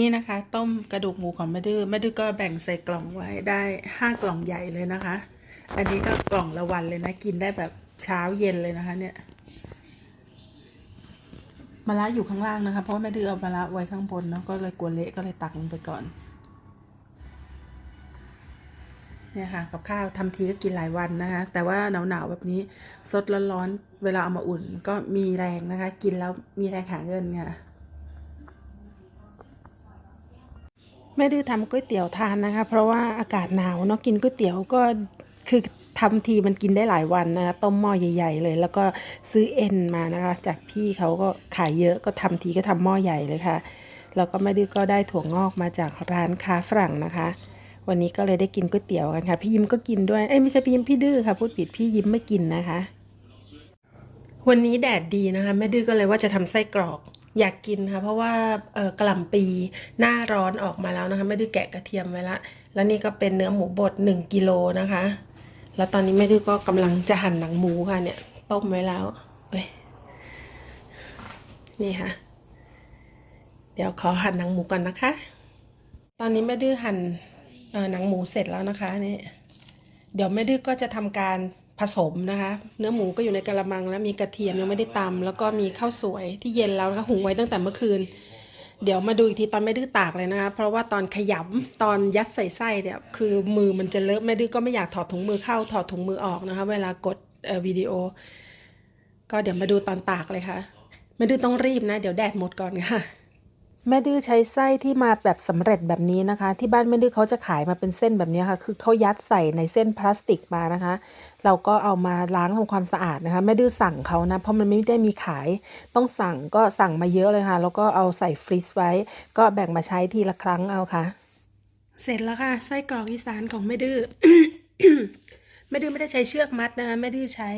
นี่นะคะ ต้มกระดูกหมูของแม่ดื้อแม่ดื้อก็แบ่งใส่กล่องไว้ได้ห้ากล่องใหญ่เลยนะคะ อันนี้ก็กล่องละวันเลยนะ กินได้แบบเช้าเย็นเลยนะคะ เนี่ยมะระอยู่ข้างล่างนะคะ เพราะว่าแม่ดื้อเอามะระไว้ข้างบนเนาะก็เลยกลัวเละก็เลยตักลงไปก่อนเนี่ยค่ะกับข้าวทำทีก็กินหลายวันนะคะ แต่ว่าหนาวๆแบบนี้สดร้อนๆเวลาเอามาอุ่น ก็มีแรงนะคะ กินแล้วมีแรงหาเงินค่ะ แม่ดื้อทำก๋วยเตี๋ยวทานนะคะ เพราะว่าอากาศหนาวเนาะกินก๋วยเตี๋ยวก็คือทำทีมันกินได้หลายวันนะคะต้มหม้อใหญ่ๆเลย แล้วก็ซื้อเอ็นมานะคะ จากพี่เขาก็ขายเยอะก็ทำทีก็ทำหม้อใหญ่เลยค่ะแล้วก็แม่ดื้อก็ได้ถั่วงอกมาจากร้านค้าฝรั่งนะคะ วันนี้ก็เลยได้กินก๋วยเตี๋ยวกันค่ะ พี่ยิ้มก็กินด้วยเอ้ยไม่ใช่พี่ยิ้มพี่ดื้อค่ะพูดผิดพี่ยิ้มไม่กินนะคะ วันนี้แดดดีนะคะแม่ดื้อก็เลยว่าจะทำไส้กรอก อยากกินค่ะเพราะว่าเออกระหล่ำปีหน้าร้อนออกมาแล้วนะคะ ไม่ได้แกะกระเทียมไว้ละ แล้วนี่ก็เป็นเนื้อหมูบด1กิโลนะคะ แล้วตอนนี้แม่ดื้อก็กำลังจะหั่นหนังหมูค่ะเนี่ย ต้มไว้แล้วเว้ยนี่ค่ะ เดี๋ยวขอหั่นหนังหมูก่อนนะคะ ตอนนี้แม่ดื้อหั่นหนังหมูเสร็จแล้วนะคะนี่เดี๋ยวแม่ดื้อก็จะทำการ ผสมนะคะ เนื้อหมูก็อยู่ในกระมังแล้วมีกระเทียมยังไม่ได้ตำแล้วก็มีข้าวสวยที่เย็นแล้วก็หุงไว้ตั้งแต่เมื่อคืน เดี๋ยวมาดูอีกทีตอนแม่ดื้อตากเลยนะคะ เพราะว่าตอนขยำตอนยัดใส่ไส้เนี่ยคือมือมันจะเลอะแม่ดื้อก็ไม่อยากถอดถุงมือเข้าถอดถุงมือออกนะคะ เวลากดเอ่อวิดีโอ ก็เดี๋ยวมาดูตอนตากเลยค่ะแม่ดื้อต้องรีบนะ เดี๋ยวแดดหมดก่อนค่ะแม่ดื้อใช้ไส้ที่มาแบบสำเร็จแบบนี้นะคะ ที่บ้านแม่ดื้อเขาจะขายมาเป็นเส้นแบบนี้ค่ะ คือเขายัดใส่ในเส้นพลาสติกมานะคะ เราก็เอามาล้างทำความสะอาดนะคะแม่ดื้อสั่งเขานะ เพราะมันไม่ได้มีขาย ต้องสั่งก็สั่งมาเยอะเลยค่ะ แล้วก็เอาใส่ฟรีซไว้ ก็แบ่งมาใช้ทีละครั้งเอาค่ะ เสร็จแล้วค่ะไส้กรอกอีสานของแม่ดื้อแม่ดื้อไม่ได้ใช้เชือกมัดนะคะแม่ดื้อใช้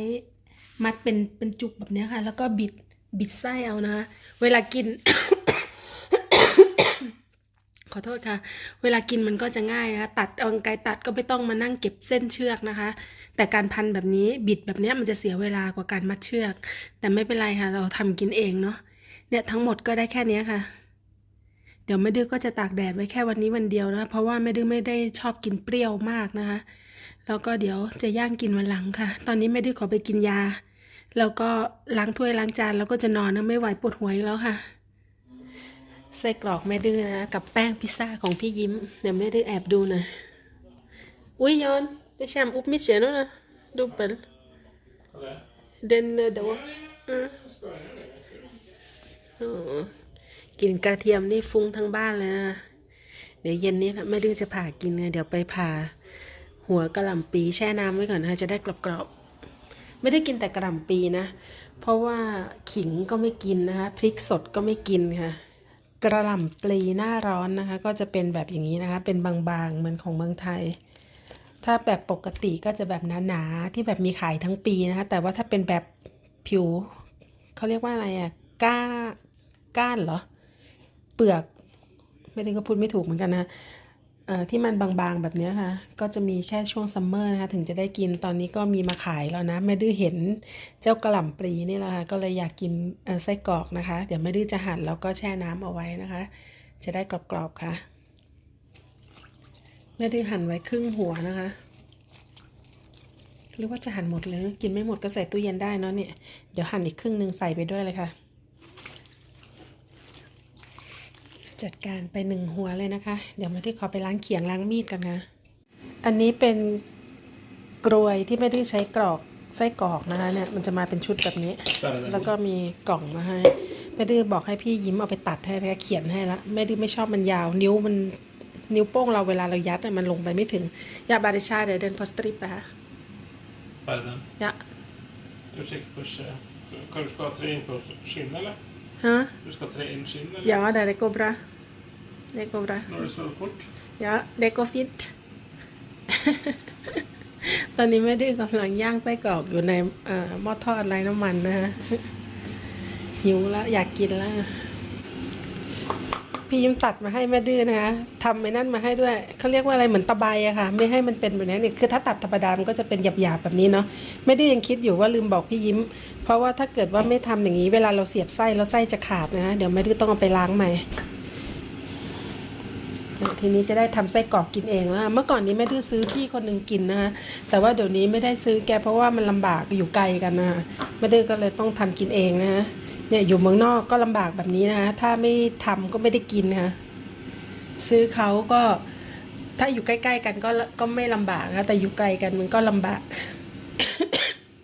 มัดเป็นเป็นจุกแบบนี้ค่ะ แล้วก็บิดบิดไส้เอานะ เวลากิน ขอโทษค่ะ เวลากินมันก็จะง่ายนะคะตัดเอากรรไกตัดก็ไม่ต้องมานั่งเก็บเส้นเชือกนะคะ แต่การพันแบบนี้บิดแบบนี้มันจะเสียเวลากว่าการมัดเชือก แต่ไม่เป็นไรค่ะ เราทำกินเองเนาะเนี่ยทั้งหมดก็ได้แค่นี้ค่ะ เดี๋ยวแม่ดื้อก็จะตากแดดไว้แค่วันนี้วันเดียวนะเพราะว่าแม่ดื้อไม่ได้ชอบกินเปรี้ยวมากนะคะแล้วก็เดี๋ยวจะย่างกินวันหลังค่ะ ตอนนี้แม่ดื้อขอไปกินยา แล้วก็ล้างถ้วยล้างจานแล้วก็จะนอนนะไม่ไหวปวดหัวอีกแล้วค่ะ ไส้กรอกแม่ดื้อนะ กับแป้งพิซซ่าของพี่ยิ้ม เดี๋ยวแม่ดื้อแอบดูนะ อุ้ยยอน det kommer opp mitt kjønn nå, dobbel. Den eh, da. Mm. อ๋อกลินกระเทียมนี่ฟุ้งทั้งบ้านเลยนะ เดี๋ยวเย็นนี้แม่ดื้อจะผ่ากินไงเดี๋ยวไปผ่าหัวกระหล่ำปีแช่น้ำไว้ก่อนนะคะจะได้กรอบๆ ไม่ได้กินแต่กระหล่ำปีนะ เพราะว่าขิงก็ไม่กินนะคะพริกสดก็ไม่กินค่ะ กระหล่ำปลีหน้าร้อนนะคะ ก็จะเป็นแบบอย่างนี้นะคะ เป็นบางๆเหมือนของเมืองไทย ถ้าแบบปกติก็จะแบบหนาๆที่แบบมีขายทั้งปีนะคะ แต่ว่าถ้าเป็นแบบผิวเขาเรียกว่าอะไรอะก้าก้านเหรอ เปลือก ไม่ได้ก็พูดไม่ถูกเหมือนกันนะ ที่มันบางๆแบบนี้ค่ะ ก็จะมีแค่ช่วงซัมเมอร์นะคะ ถึงจะได้กินตอนนี้ก็มีมาขายแล้วนะแม่ดื้อเห็นเจ้ากระหล่ำปลีนี่แหละค่ะ ก็เลยอยากกินไส้กรอกนะคะ เดี๋ยวแม่ดื้อจะหั่นแล้วก็แช่น้ำเอาไว้นะคะ จะได้กรอบๆค่ะแม่ดื้อหั่นไว้ครึ่งหัวนะคะ หรือว่าจะหั่นหมดเลย กินไม่หมดก็ใส่ตู้เย็นได้เนาะเนี่ย เดี๋ยวหั่นอีกครึ่งหนึ่งใส่ไปด้วยเลยค่ะ จัดการไปหนึ่งหัวเลยนะคะ เดี๋ยวมาที่ขอไปล้างเขียงล้างมีดกันค่ะอันนี้เป็นกรวยที่ไม่ได้ใช้กรอกไส้กรอกนะคะเนี่ยมันจะมาเป็นชุดแบบนี้ แล้วก็มีกล่องมาให้แม่ดื้อบอกให้พี่ยิ้มเอาไปตัดให้แล้วเขียนให้ละแม่ดื้อไม่ชอบมันยาว นิ้วมันนิ้วโป้งเราเวลาเรายัดเนี่ยมันลงไปไม่ถึงยาบาริชาเดี๋ยวเดินพอสตริปอะคะ Pardon. ยะ Du är säker på att Kan du ska ha tre in på skinn eller? ฮะ Du ska ha tre in skinn eller? ยาเดเด โกบราเดโกบรา Nu har du slagit bort. ยะเดโกฟิตตอนนี้แม่ดื้อกำลังย่างไส้กรอกอยู่ในเอ่อหม้อทอดไร้น้ำมันนะฮะหิวแล้วอยากกินแล้ว พี่ยิ้มตัดมาให้แม่ดื้อนะคะทำไอ้นั่นมาให้ด้วยเขาเรียกว่าอะไรเหมือนตะไบอะค่ะ ไม่ให้มันเป็นแบบนี้เนี่ยคือถ้าตัดธรรมดามันก็จะเป็นหยาบๆแบบนี้เนาะแม่ดื้อยังคิดอยู่ว่าลืมบอกพี่ยิ้ม เพราะว่าถ้าเกิดว่าไม่ทำอย่างนี้ เวลาเราเสียบไส้แล้วไส้จะขาดนะเดี๋ยวแม่ดื้อต้องเอาไปล้างใหม่ ทีนี้จะได้ทำไส้กรอกกินเองแล้วเมื่อก่อนนี้แม่ดื้อซื้อพี่คนหนึ่งกินนะคะแต่ว่าเดี๋ยวนี้ไม่ได้ซื้อแกเพราะว่ามันลำบากอยู่ไกลกันนะแม่ดื้อก็เลยต้องทำกินเองนะเนี่ยอยู่เมืองนอกก็ลำบากแบบนี้นะถ้าไม่ทำก็ไม่ได้กินนะคะซื้อเขาก็ถ้าอยู่ใกล้ๆกันก็ก็ไม่ลำบากนะแต่อยู่ไกลกันมันก็ลำบาก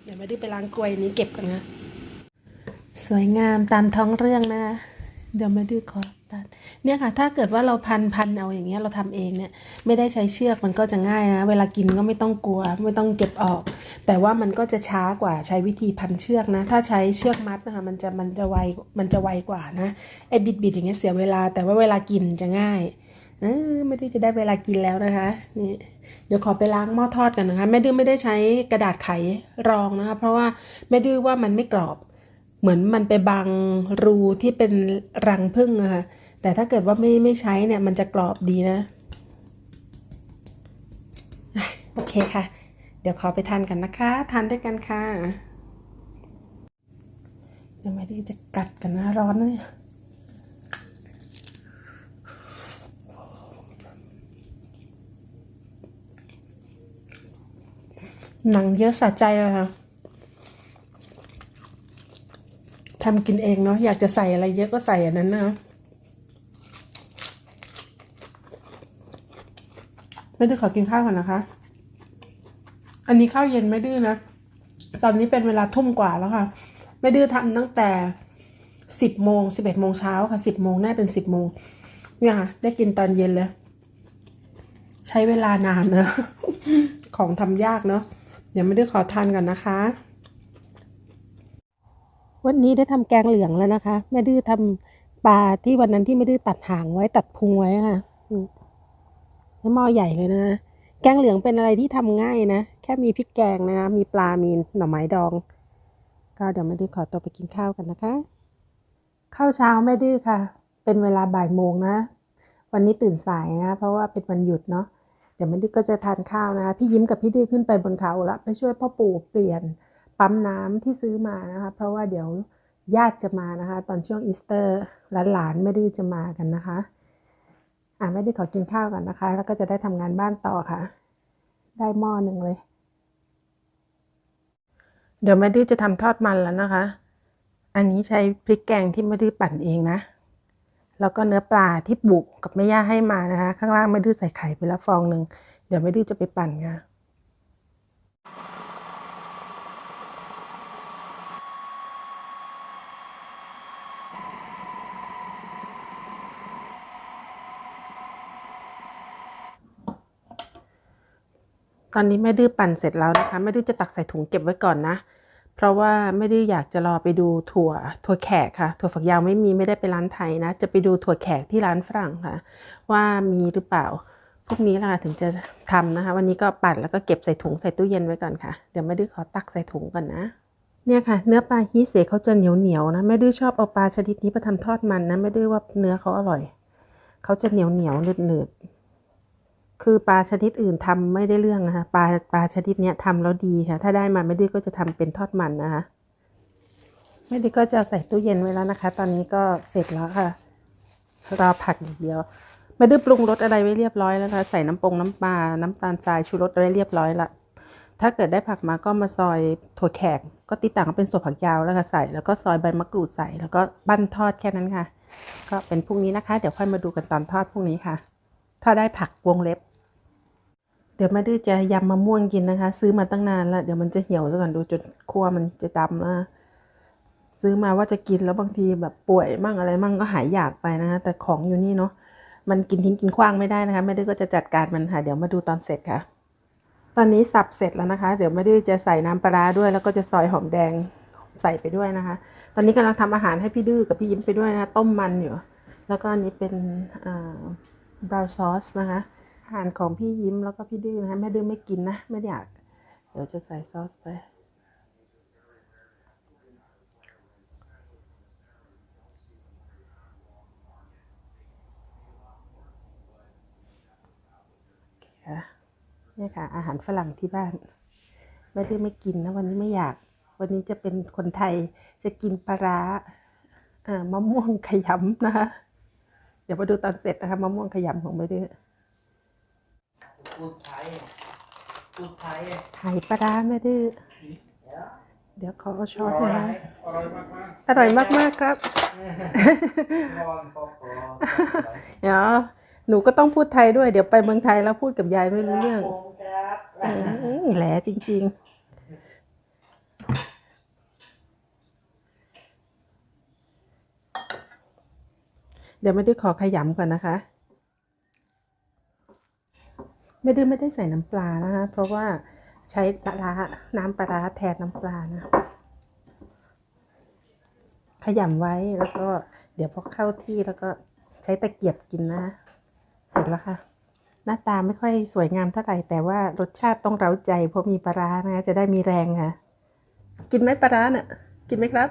เดี๋ยวแม่ดื้อไปล้างกลวยนี้เก็บกันนะสวยงามตามท้องเรื่องนะคะ เดี๋ยวมาดูขอตัดเนี่ยค่ะถ้าเกิดว่าเราพันพันเอาอย่างเงี้ยเราทำเองเนี่ยไม่ได้ใช้เชือกมันก็จะง่ายนะเวลากินก็ไม่ต้องกลัวไม่ต้องเก็บออก แต่ว่ามันก็จะช้ากว่าใช้วิธีพันเชือกนะ ถ้าใช้เชือกมัดนะคะมันจะมันจะไวมันจะไวกว่านะไอ้บิดบิดอย่างเงี้ยเสียเวลา แต่ว่าเวลากินจะง่ายเออไม่ได้จะได้เวลากินแล้วนะคะนี่เดี๋ยวขอไปล้างหม้อทอดกันนะคะแม่ดื้อไม่ได้ใช้กระดาษไขรองนะคะ เพราะว่าแม่ดื้อว่ามันไม่กรอบ เหมือนมันไปบังรูที่เป็นรังผึ้งอะค่ะแต่ถ้าเกิดว่าไม่ไม่ใช้เนี่ยมันจะกรอบดีนะ โอเคค่ะ เดี๋ยวขอไปทานกันนะคะทานด้วยกันค่ะเดี๋ยวแม่ดีจะกัดกันนะร้อนนะเนี่ยหนังเยอะสะใจเลยค่ะ ทำกินเองเนาะอยากจะใส่อะไรเยอะก็ใส่อันนั้นนะไม่ดื้อขอกินข้าวก่อนนะคะ อันนี้ข้าวเย็นไม่ดื้อนะ ตอนนี้เป็นเวลาทุ่มกว่าแล้วค่ะ ไม่ดื้อทำตั้งแต่สิบโมงสิบเอ็ดโมงเช้าค่ะสิบโมงน่าเป็นสิบโมงเนี่ยค่ะได้กินตอนเย็นเลย ใช้เวลานานนะ ของทำยากเนาะเดี๋ยวไม่ดื้อขอทานก่อนนะคะ วันนี้ได้ทำแกงเหลืองแล้วนะคะแม่ดื้อทำปลาที่วันนั้นที่แม่ดื้อตัดหางไว้ตัดพุงไว้ค่ะอืมแล้วหม้อใหญ่เลยนะแกงเหลืองเป็นอะไรที่ทำง่ายนะ แค่มีพริกแกงนะคะ มีปลา มีหน่อไม้ดอง ก็เดี๋ยวแม่ดื้อขอตัวไปกินข้าวกันนะคะ ข้าวเช้าแม่ดื้อค่ะ เป็นเวลาบ่ายโมงนะ วันนี้ตื่นสายนะ เพราะว่าเป็นวันหยุดเนาะ เดี๋ยวแม่ดื้อก็จะทานข้าวนะคะพี่ยิ้มกับพี่ดื้อขึ้นไปบนเขาละไปช่วยพ่อปู่เปลี่ยน ปั๊มน้ำที่ซื้อมานะคะ เพราะว่าเดี๋ยวญาติจะมานะคะ ตอนช่วงอีสเตอร์หลานๆไม่ได้จะมากันนะคะอ่าไม่ได้ขอกินข้าวกันนะคะ แล้วก็จะได้ทำงานบ้านต่อค่ะ ได้หม้อหนึ่งเลย เดี๋ยวแม่ดื้อจะทำทอดมันแล้วนะคะ อันนี้ใช้พริกแกงที่แม่ดื้อปั่นเองนะแล้วก็เนื้อปลาที่บุกกับแม่ย่าให้มานะคะ ข้างล่างแม่ดื้อใส่ไข่ไปแล้วฟองหนึ่งเดี๋ยวแม่ดื้อจะไปปั่นค่ะ อนนี้แม่ดื้อปั่นเสร็จแล้วนะคะแม่ดื้อจะตักใส่ถุงเก็บไว้ก่อนนะ เพราะว่าแม่ดื้ออยากจะรอไปดูถั่วถั่วแขกค่ะ ถั่วฝักยาวไม่มีไม่ได้ไปร้านไทยนะ จะไปดูถั่วแขกที่ร้านฝรั่งค่ะ ว่ามีหรือเปล่าพวกนี้แหละค่ะถึงจะทำนะคะ วันนี้ก็ปั่นแล้วก็เก็บใส่ถุงใส่ตู้เย็นไว้ก่อนค่ะ เดี๋ยวแม่ดื้อขอตักใส่ถุงก่อนนะเนี่ยค่ะเนื้อปลาฮีเสเขาจะเหนียวเหนียวนะแม่ดื้อชอบเอาปลาชนิดนี้มาทำทอดมันนะแม่ดื้อว่าเนื้อเขาอร่อย เขาจะเหนียวเหนียวหนืดหนืด คือปลาชนิดอื่นทำไม่ได้เรื่องนะคะปลาปลาชนิดเนี้ยทำแล้วดีค่ะ ถ้าได้มาไม่ดื้อก็จะทำเป็นทอดมันนะคะไม่ดื้อก็จะใส่ตู้เย็นไว้แล้วนะคะ ตอนนี้ก็เสร็จแล้วค่ะรอผัดอย่างเดียว ไม่ได้ปรุงรสอะไรไว้เรียบร้อยแล้วค่ะใส่น้ำปงน้ำปลาน้ำตาลทรายชูรสไว้เรียบร้อยละถ้าเกิดได้ผักมาก็มาซอยถั่วแขก ก็ตีต่างเป็นส่วนผักยาวแล้วค่ะใส่ แล้วก็ซอยใบมะกรูดใส่ แล้วก็ปั้นทอดแค่นั้นค่ะ ก็เป็นพรุ่งนี้นะคะ เดี๋ยวค่อยมาดูกันตอนทอดพรุ่งนี้ค่ะ ถ้าได้ผักวงเล็บ เดี๋ยวแม่ดื้อจะยำมะม่วงกินนะคะ ซื้อมาตั้งนานแล้ว เดี๋ยวมันจะเหี่ยวซะก่อนดูจนคั่วมันจะดำแล้วซื้อมาว่าจะกินแล้วบางทีแบบป่วยมั่งอะไรมั่งก็หายอยากไปนะคะแต่ของอยู่นี่เนาะมันกินทิ้งกินขว้างไม่ได้นะคะแม่ดื้อก็จะจัดการมันค่ะเดี๋ยวมาดูตอนเสร็จค่ะ ตอนนี้สับเสร็จแล้วนะคะ เดี๋ยวแม่ดื้อจะใส่น้ำปลาด้วย แล้วก็จะซอยหอมแดงใส่ไปด้วยนะคะ ตอนนี้กำลังทำอาหารให้พี่ดื้อกับพี่ยิ้มไปด้วยนะะต้มมันอยู่ แล้วก็อันนี้เป็นบราวน์ซอสนะคะ อาหารของพี่ยิ้มแล้วก็พี่ดื้อนะแม่ดื้อไม่กินนะไม่อยาก เดี๋ยวจะใส่ซอสไปนี่ค่ะ อาหารฝรั่งที่บ้าน ไม่ได้ไม่กินนะวันนี้ไม่อยาก วันนี้จะเป็นคนไทยจะกินปลาร้ามะม่วงขยำนะคะเดี๋ยวมาดูตอนเสร็จนะคะมะม่วงขยำของไม่ดื้อ ไทยพูดไทยไข่ปลาร้าไม่ดื้อเดี๋ยวขอเอาช้อนนะคะอร่อยมากอร่อยมากๆครับร้อนพอพอเดี๋ยวหนูก็ต้องพูดไทยด้วย เดี๋ยวไปเมืองไทยแล้วพูดกับยายไม่รู้เรื่องครับอืมแหลจริง ๆเดี๋ยวไม่ได้ขอขยำก่อนนะคะ ไม่ได้ไม่ได้ใส่น้ำปลานะคะเพราะว่าใช้ปลาร้าน้ำปลาแทนน้ำปลานะขยำไว้แล้วก็เดี๋ยวพอเข้าที่แล้วก็ใช้ตะเกียบกินนะเสร็จแล้วค่ะ หน้าตาไม่ค่อยสวยงามเท่าไหร่แต่ว่ารสชาติต้องเร้าใจ เพราะมีปลานะจะได้มีแรงค่ะ กินไหมปลาเนี่ยกินไหมครับ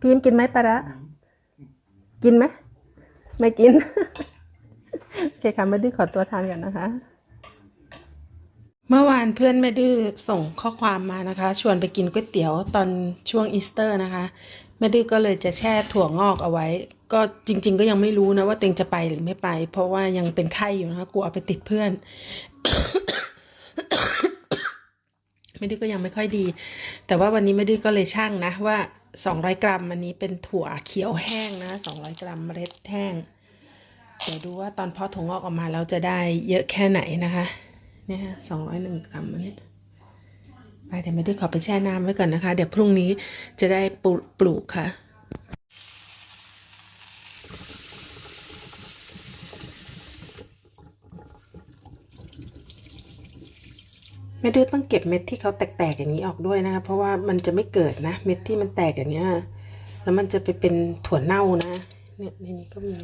พีมกินไหมปลากินไหมไม่กิน โอเคค่ะไม่ดื้อขอตัวทานกันนะคะ เมื่อวานเพื่อนแม่ดื้อส่งข้อความมานะคะ ชวนไปกินก๋วยเตี๋ยวตอนช่วงอีสเตอร์นะคะแม่ดื้อก็เลยจะแช่ถั่วงอกเอาไว้ ก็จริง ๆ ก็ยังไม่รู้นะว่าเต็งจะไปหรือไม่ไป เพราะว่ายังเป็นไข้อยู่นะคะกลัวเอาไปติดเพื่อนแม่ดื้อก็ยังไม่ค่อยดี แต่ว่าวันนี้แม่ดื้อก็เลยช่างนะว่า 200 กรัมอันนี้เป็นถั่วเขียวแห้งนะ 200 กรัมเมล็ดแห้ง เดี๋ยวดูว่าตอนเพาะถั่วงอกออกมาแล้วจะได้เยอะแค่ไหนนะคะ เนี่ยฮะสองร้อยหนึ่งกรัมอันนี้ไปเดี๋ยวไม่ได้ขอไปแช่น้ำไว้ก่อนนะคะ เดี๋ยวพรุ่งนี้จะได้ปลูปลูกค่ะไม่ดื้อต้องเก็บเม็ดที่เขาแตกๆอย่างนี้ออกด้วยนะคะเพราะว่ามันจะไม่เกิดนะ เม็ดที่มันแตกอย่างเงี้ยแล้วมันจะไปเป็นถั่วเน่านะเนี่ยในนี้ก็มี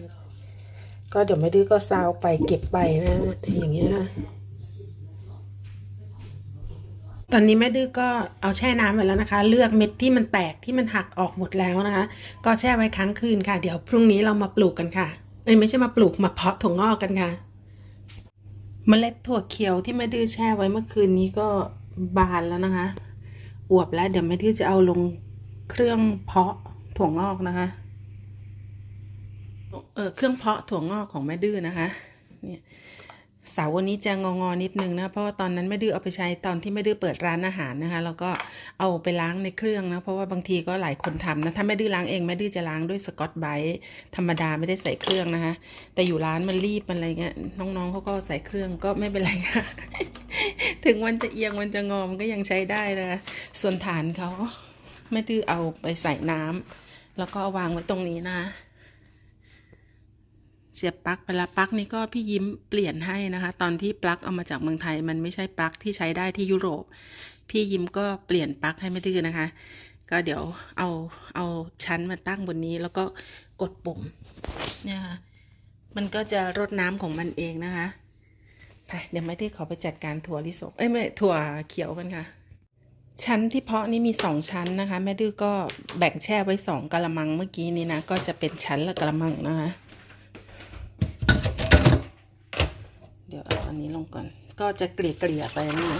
ก็เดี๋ยวไม่ดื้อก็ซาวไปเก็บไปนะอย่างเงี้ยนะตอนนี้แม่ดื้อก็เอาแช่น้ำไว้แล้วนะคะ เลือกเม็ดที่มันแตกที่มันหักออกหมดแล้วนะคะ ก็แช่ไว้ค้างคืนค่ะ เดี๋ยวพรุ่งนี้เรามาปลูกกันค่ะ เอ้ยไม่ใช่มาปลูกมาเพาะถั่วงอกกันค่ะเมล็ดถั่วเขียวที่แม่ดื้อแช่ไว้เมื่อคืนนี้ก็บานแล้วนะคะ อวบแล้วเดี๋ยวแม่ดื้อจะเอาลงเครื่องเพาะถั่วงอกนะคะ เออเครื่องเพาะถั่วงอกของแม่ดื้อนะคะเนี่ยเสาวันนี้จะงองอนิดนึงนะเพราะว่าตอนนั้นแม่ดื้อเอาไปใช้ตอนที่แม่ดื้อเปิดร้านอาหารนะคะ แล้วก็เอาไปล้างในเครื่องนะเพราะว่าบางทีก็หลายคนทำนะถ้าแม่ดื้อล้างเองแม่ดื้อจะล้างด้วยสกอตไบท์ธรรมดาไม่ได้ใส่เครื่องนะคะ แต่อยู่ร้านมันรีบมันอะไรเงี้ยน้องๆเขาก็ใส่เครื่องก็ไม่เป็นไรค่ะถึงมันจะเอียงมันจะงอมันก็ยังใช้ได้นะส่วนฐานเขาแม่ดื้อเอาไปใส่น้ำแล้วก็าวางไว้ตรงนี้นะ เสียบปลั๊กไปแล้วปลั๊กนี้ก็พี่ยิ้มเปลี่ยนให้นะคะ ตอนที่ปลั๊กเอามาจากเมืองไทย มันไม่ใช่ปลั๊กที่ใช้ได้ที่ยุโรป พี่ยิ้มก็เปลี่ยนปลั๊กให้ไม่ดื้อนะคะ ก็เดี๋ยวเอาเอาชั้นมาตั้งบนนี้แล้วก็กดปุ่มเนี่ยค่ะมันก็จะรดน้ำของมันเองนะคะไปเดี๋ยวไม่ดื้อขอไปจัดการถั่วลิสงเอ้ยไม่ถั่วเขียวกันค่ะ ชั้นที่เพาะนี่มีสองชั้นนะคะ แม่ดื้อก็แบ่งแช่ไว้สองกะละมังเมื่อกี้นี้นะก็จะเป็นชั้นละกะละมังนะคะ เดี๋ยวเอาอันนี้ลงก่อน ก็จะเกลี่ยเกลี่ยๆไปนี่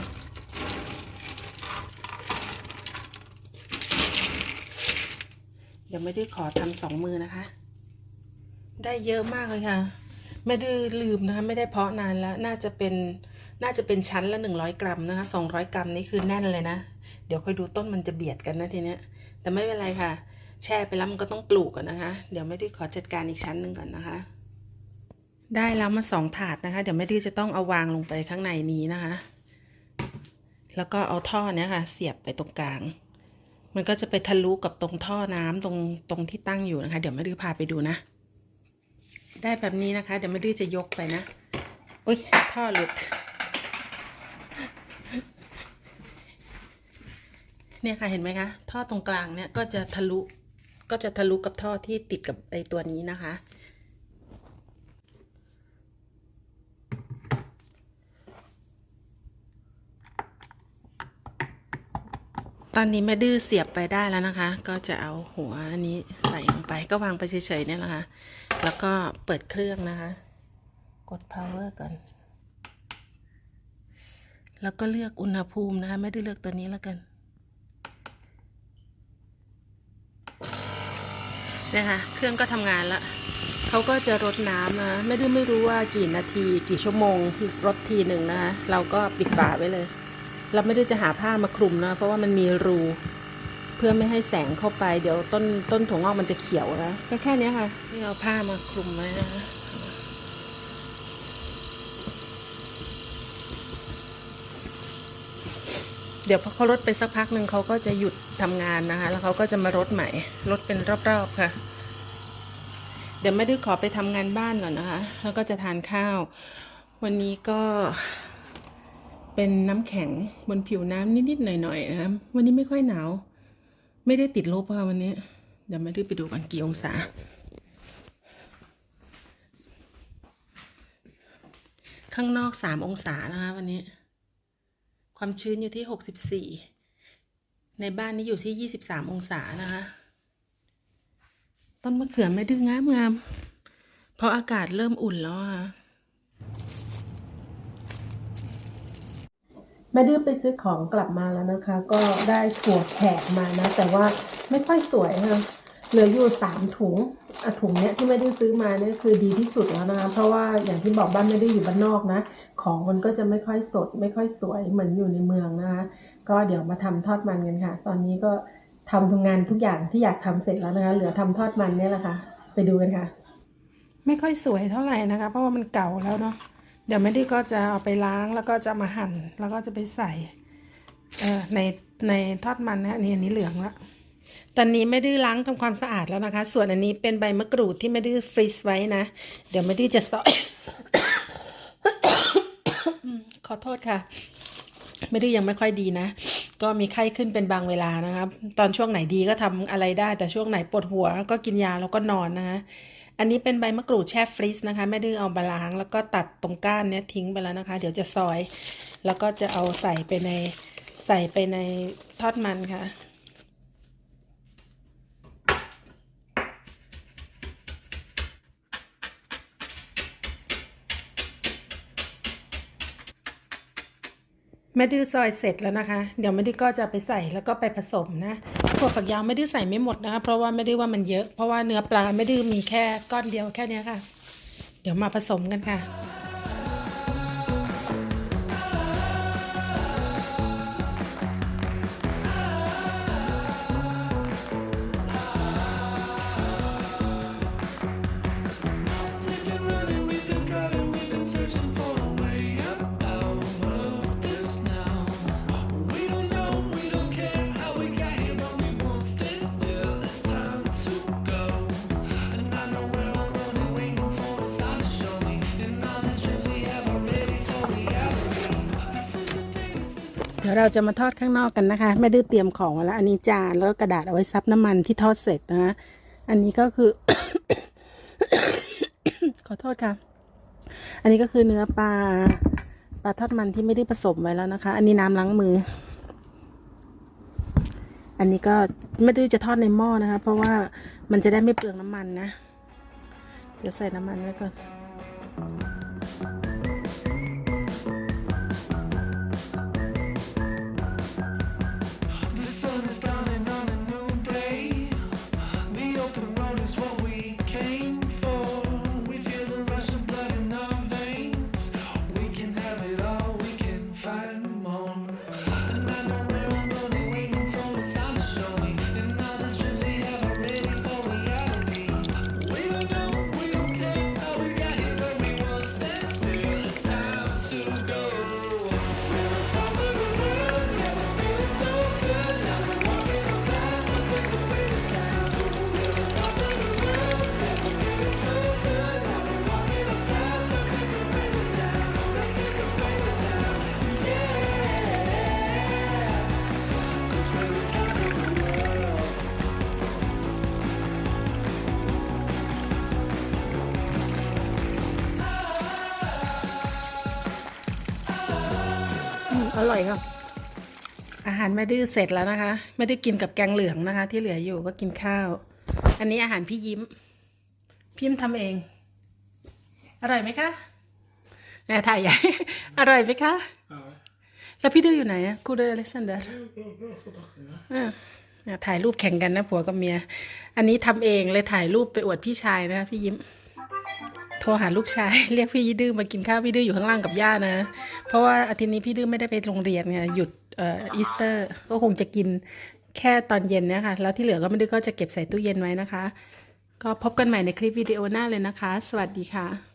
เดี๋ยวไม่ได้ขอทำสองมือนะคะ ได้เยอะมากเลยค่ะ ไม่ได้ลืมนะคะ ไม่ได้เพาะนานแล้ว น่าจะเป็นน่าจะเป็นชั้นละหนึ่งร้อยกรัมนะคะสองร้อยกรัมนี่คือแน่นเลยนะ เดี๋ยวค่อยดูต้นมันจะเบียดกันนะทีเนี้ย แต่ไม่เป็นไรค่ะ แช่ไปแล้วมันก็ต้องปลูกกันนะคะ เดี๋ยวไม่ได้ขอจัดการอีกชั้นหนึ่งก่อนนะคะ ได้แล้วมาสองถาดนะคะ เดี๋ยวแม่ดื้อจะต้องเอาวางลงไปข้างในนี้นะคะ แล้วก็เอาท่อเนี้ยค่ะ เสียบไปตรงกลาง มันก็จะไปทะลุกับตรงท่อน้ำตรงตรงที่ตั้งอยู่นะคะ เดี๋ยวแม่ดื้อพาไปดูนะ ได้แบบนี้นะคะ เดี๋ยวแม่ดื้อจะยกไปนะอุ้ยท่อหลุด เนี่ยค่ะเห็นไหมคะ ท่อตรงกลางเนี่ยก็จะทะลุก็จะทะลุกับท่อที่ติดกับไอตัวนี้นะคะ ตอนนี้แม่ดื้อเสียบไปได้แล้วนะคะ ก็จะเอาหัวอันนี้ใส่ลงไปก็วางไปเฉยๆเนี่ยนะคะ แล้วก็เปิดเครื่องนะคะ กด power ก่อน แล้วก็เลือกอุณหภูมินะคะ ไม่ได้เลือกตัวนี้แล้วกันนี่ยค่ะเครื่องก็ทำงานละเขาก็จะรดน้ำนะไม่ได้ไม่รู้ว่ากี่นาทีกี่ชั่วโมงรดทีหนึ่งนะคะเราก็ปิดฝาไว้เลย เราไม่ได้จะหาผ้ามาคลุมนะ เพราะว่ามันมีรู เพื่อไม่ให้แสงเข้าไป เดี๋ยวต้นต้นถั่วงอกมันจะเขียวนะก็แค่นี้ค่ะที่เอาผ้ามาคลุมไว้นะคะเดี๋ยวพอเขาลดไปสักพักหนึ่งเขาก็จะหยุดทำงานนะคะ แล้วเขาก็จะมารดใหม่ลดเป็นรอบๆค่ะ เดี๋ยวไม่ได้ขอไปทำงานบ้านก่อนนะคะ แล้วก็จะทานข้าว วันนี้ก็ เป็นน้ำแข็งบนผิวน้ำนิดๆหน่อยๆนะคะวันนี้ไม่ค่อยหนาว ไม่ได้ติดลบค่ะวันนี้ เดี๋ยวม่ได้ไปดูกันกี่องศา ข้างนอกสามองศานะคะวันนี้ ความชื้นอยู่ที่หกสิบสี่ในบ้านนี้อยู่ที่ยี่สิบสามองศานะคะ ต้นมะเขือไม่ดื้องามงามๆเพราะอากาศเริ่มอุ่นแล้วค่ะ แม่ดื้อไปซื้อของกลับมาแล้วนะคะ ก็ได้ถั่วแขกมานะ แต่ว่าไม่ค่อยสวยค่ะเหลืออยู่สามถุงอะถุงเนี้ยที่แม่ดื้อซื้อมาเนี่ยคือดีที่สุดแล้วนะคะเพราะว่าอย่างที่บอกบ้านแม่ได้อยู่บ้านนอกนะ ของมันก็จะไม่ค่อยสด ไม่ค่อยสวยเหมือนอยู่ในเมืองนะคะ ก็เดี๋ยวมาทำทอดมันกันค่ะ ตอนนี้ก็ทำทุกงานทุกอย่างที่อยากทำเสร็จแล้วนะคะ เหลือทำทอดมันเนี่ยแหละค่ะ ไปดูกันค่ะ ไม่ค่อยสวยเท่าไหร่นะคะ เพราะว่ามันเก่าแล้วเนาะ ดี๋ยวแม่ดี้ก็จะเอาไปล้างแล้วก็จะมาหั่น แล้วก็จะไปใส่เอ่อในในทอดมันนะนนี่อันนี้เหลืองละตอนนี้ไม่ได้ล้างทำความสะอาดแล้วนะคะ ส่วนอันนี้เป็นใบมะกรูดที่ไม่ได้ฟรีซไว้นะ เดี๋ยวไม่ได้จะซอยขอโทษค่ะ ไม่ได้ยังไม่ค่อยดีนะ ก็มีไข้ขึ้นเป็นบางเวลานะครับ ตอนช่วงไหนดีก็ทำอะไรได้ แต่ช่วงไหนปวดหัวก็กินยาแล้วก็นอนนะคะ อันนี้เป็นใบมะกรูดแช่ฟรีซนะคะแม่ดื้อเอามาล้าง แล้วก็ตัดตรงก้านเนี้ยทิ้งไปแล้วนะคะ เดี๋ยวจะซอย แล้วก็จะเอาใส่ไปในใส่ไปในทอดมันค่ะ แม่ดื้อซอยเสร็จแล้วนะคะ เดี๋ยวแม่ดื้อก็จะไปใส่แล้วก็ไปผสมนะถั่วฝักยาวแม่ดื้อใส่ไม่หมดนะคะ เพราะว่าไม่ได้ว่ามันเยอะ เพราะว่าเนื้อปลาแม่ดื้อมีแค่ก้อนเดียวแค่นี้ค่ะ เดี๋ยวมาผสมกันค่ะ ดี๋ยวเราจะมาทอดข้างนอกกันนะคะแม่ดื้อเตรียมของไว้แล้ว อันนี้จานแล้วก็กระดาษเอาไว้ซับน้ำมันที่ทอดเสร็จนะคะอันนี้ก็คือ ขอโทษค่ะ อันนี้ก็คือเนื้อปลาปลาทอดมันที่ไม่ได้ผสมไว้แล้วนะคะ อันนี้น้ำล้างมือ อันนี้ก็ไม่ดื้อจะทอดในหม้อนะคะ เพราะว่ามันจะได้ไม่เปลืองน้ำมันนะ เดี๋ยวใส่น้ำมันไว้ก่อน ร่อยค่ะอาหารแม่ดื้อเสร็จแล้วนะคะ ไม่ได้กินกับแกงเหลืองนะคะ ที่เหลืออยู่ก็กินข้าว อันนี้อาหารพี่ยิ้มพี่ยิ้มทำเอง อร่อยไหมคะแหมถ่ายใหญ่อร่อยไหมคะ Ja. แล้วพี่ดื้ออยู่ไหนอะกูเดอร์อเล็กซานเดอร์อ่าเนี่ยถ่ายรูปแข่งกันนะผัวกับเมีย อันนี้ทำเองเลยถ่ายรูปไปอวดพี่ชายนะพี่ยิ้ม โทรหาลูกชาย เรียกพี่ดื้อมากินข้าวพี่ดื้ออยู่ข้างล่างกับย่านะ เพราะว่าอาทิตย์นี้พี่ดื้อไม่ได้ไปโรงเรียนไงหยุดเอ่ออีสเตอร์ ก็คงจะกินแค่ตอนเย็นนะคะแล้วที่เหลือก็ไม่ดื้อก็จะเก็บใส่ตู้เย็นไว้นะคะ ก็พบกันใหม่ในคลิปวิดีโอหน้าเลยนะคะ สวัสดีค่ะ